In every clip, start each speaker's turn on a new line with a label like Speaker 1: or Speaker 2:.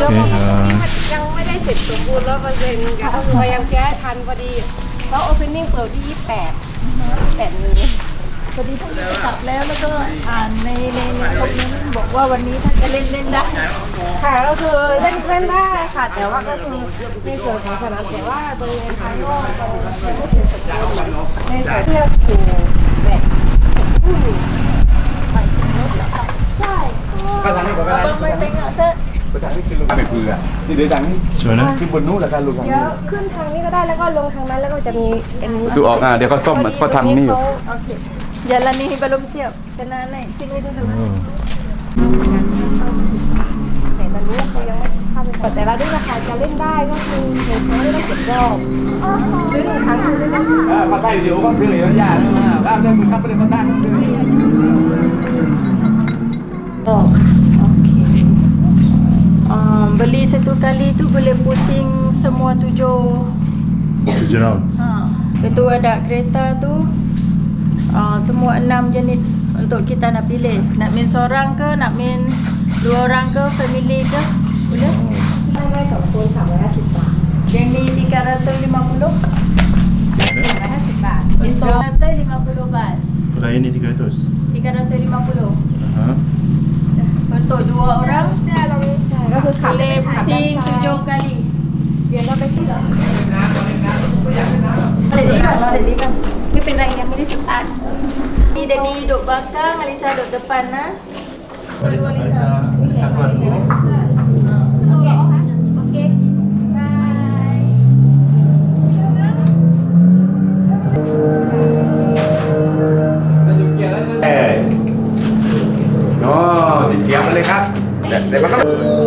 Speaker 1: โอเคอ่า
Speaker 2: ยังไม่ได้เสร็จสมบูรณ์ร้อยเปอร์เซ็นต์ก็คือพยายามแก้ให้ทันพอดีแล้วโอเพนนิ่งเปิดที่28 28นี้
Speaker 3: พอดีท่านจะกลับแล้วแล้วก็อ่านในในในคอมเมนต์บอกว่าวันนี้ท่านจะเล่นเล่นได้
Speaker 2: ค่ะก็คือเล่นเล่นได้ค่ะ แต่ว่าก็คือในส่วนของสนามแต่ว่าบริเวณภายนอกเรายังไม่เสร็จสมบูรณ์ในส่วนที่เราถูแบบอืม
Speaker 4: ก็ทางนี้ก็ได้ ทางนี้คือลุงเป็นเรือที่เดี๋ยวทางนี้
Speaker 1: สวยนะ
Speaker 4: ที่บนนู้นแหละครับลุงทาง
Speaker 2: เดี๋ย
Speaker 4: นี้
Speaker 2: วขึ้นทางนี้ก็ได้แล้วก็ลงทางนั้นแล้วก็จะมีเอ็น
Speaker 4: ดูออกอะเดี๋ยวเขาซ่อมเขาทำนี่อยู่
Speaker 2: โอเค
Speaker 3: Jalan ni belum siap. Kena naik sini dulu.
Speaker 1: อืม
Speaker 2: แต่ตอนนี้เขายังไม่เข้าไปก่อนแต่เราได้ราคาจะเล่นได้ก็คือหนึ่งครั้งได้เจ็ดรอบซื้อหนึ่งครั้งคือได้ได้
Speaker 4: มาใต้เดี๋ยวก็คือเหลือยาบ้านเรื่องมึงครับไปเลยมาตั้ง
Speaker 3: Oh, okey. beli satu kali tu boleh pusing semua tujuh
Speaker 1: tujuh round
Speaker 3: ha. betul ada kereta tu uh, semua enam jenis untuk kita nak pilih nak main seorang ke nak main dua orang ke family ke boleh
Speaker 2: Jenny tiga ratus lima puluh.
Speaker 3: Untuk 350 bal.
Speaker 1: Kalau ini 300.
Speaker 3: 350.
Speaker 1: Aha.
Speaker 3: Untuk dua orang.
Speaker 2: ก็คือขับ
Speaker 3: เลมซิ
Speaker 2: งคือโย
Speaker 3: กาลี
Speaker 2: เดี๋ยวเราไปที่
Speaker 4: เหรอเดี๋ยวนี้ก่อนเดี๋ยวนี้ก่อนไม่เป็นไรยังไม่ได้
Speaker 5: สตาร์
Speaker 3: ทดีเดดีโด
Speaker 4: บาก้ามาลิซาโด
Speaker 3: ดปันนะ
Speaker 4: มา
Speaker 3: ริซา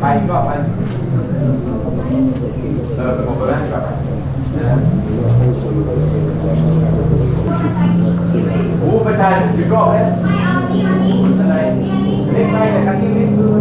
Speaker 4: ไปก็ไปเออไปบอกกันได้ก่อนโอ้ประชาชนสิบรอบแล้ว
Speaker 5: mai awak ni ni.
Speaker 4: อะไรเล็กไปแต่ครั้งนี้เล็กคือ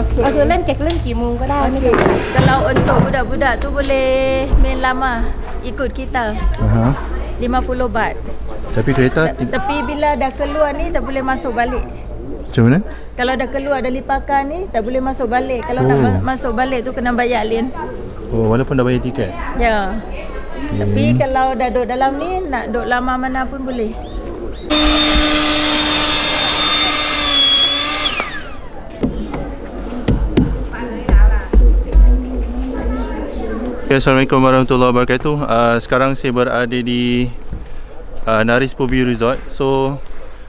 Speaker 2: Okey. Okey, lain kek lain kimu ke dah. Okey.
Speaker 3: Kalau untuk budak-budak tu boleh main lama ikut kita.
Speaker 1: Aha. Uh-huh.
Speaker 3: 50 baht.
Speaker 1: Tapi kereta T-
Speaker 3: Tapi bila dah keluar ni tak boleh masuk balik.
Speaker 1: Macam mana?
Speaker 3: Kalau dah keluar dah pakar ni tak boleh masuk balik. Kalau
Speaker 1: oh.
Speaker 3: nak masuk balik tu kena bayar lain.
Speaker 1: Oh, walaupun dah bayar tiket.
Speaker 3: Ya. Yeah. Okay. Tapi kalau dah duduk dalam ni nak duduk lama mana pun boleh.
Speaker 1: Okay, Assalamualaikum warahmatullahi wabarakatuh. Uh, sekarang saya berada di uh, Naris View Resort. So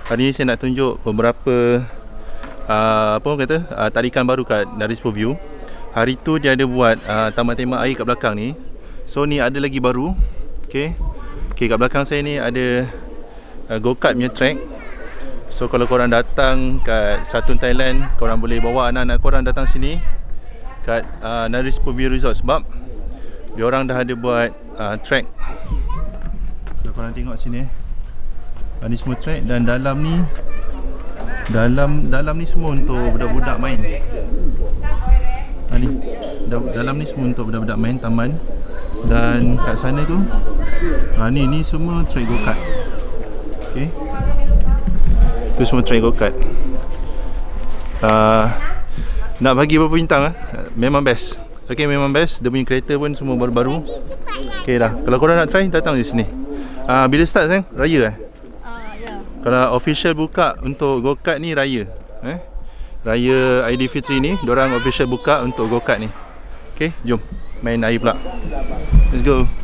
Speaker 1: hari ni saya nak tunjuk beberapa uh, apa kata uh, tarikan baru kat Naris View. Hari tu dia ada buat uh, taman tembak air kat belakang ni. So ni ada lagi baru. Okay. Okay kat belakang saya ni ada uh, go-kart punya track. So kalau korang datang kat Satun Thailand, korang boleh bawa anak-anak korang datang sini kat uh, Naris View Resort sebab dia orang dah ada buat uh, track. Kalau korang tengok sini eh. Semua track dan dalam ni dalam dalam ni semua untuk budak-budak main. Ha ni. Da- Dalam ni semua untuk budak-budak main taman. Dan kat sana tu ha ni ni semua track go-kart. Okey. Tu semua track go-kart. Uh, nak bagi berapa bintang ah? Memang best. Okey memang best. Dia punya kereta pun semua baru-baru. Okey dah. Kalau korang nak try datang di sini. Ah uh, bila start sayang? Raya eh?
Speaker 3: Ya.
Speaker 1: Kalau official buka untuk go-kart ni raya. Eh? Raya Aidilfitri ni, diorang official buka untuk go-kart ni. Okey, jom main air pula. Let's go.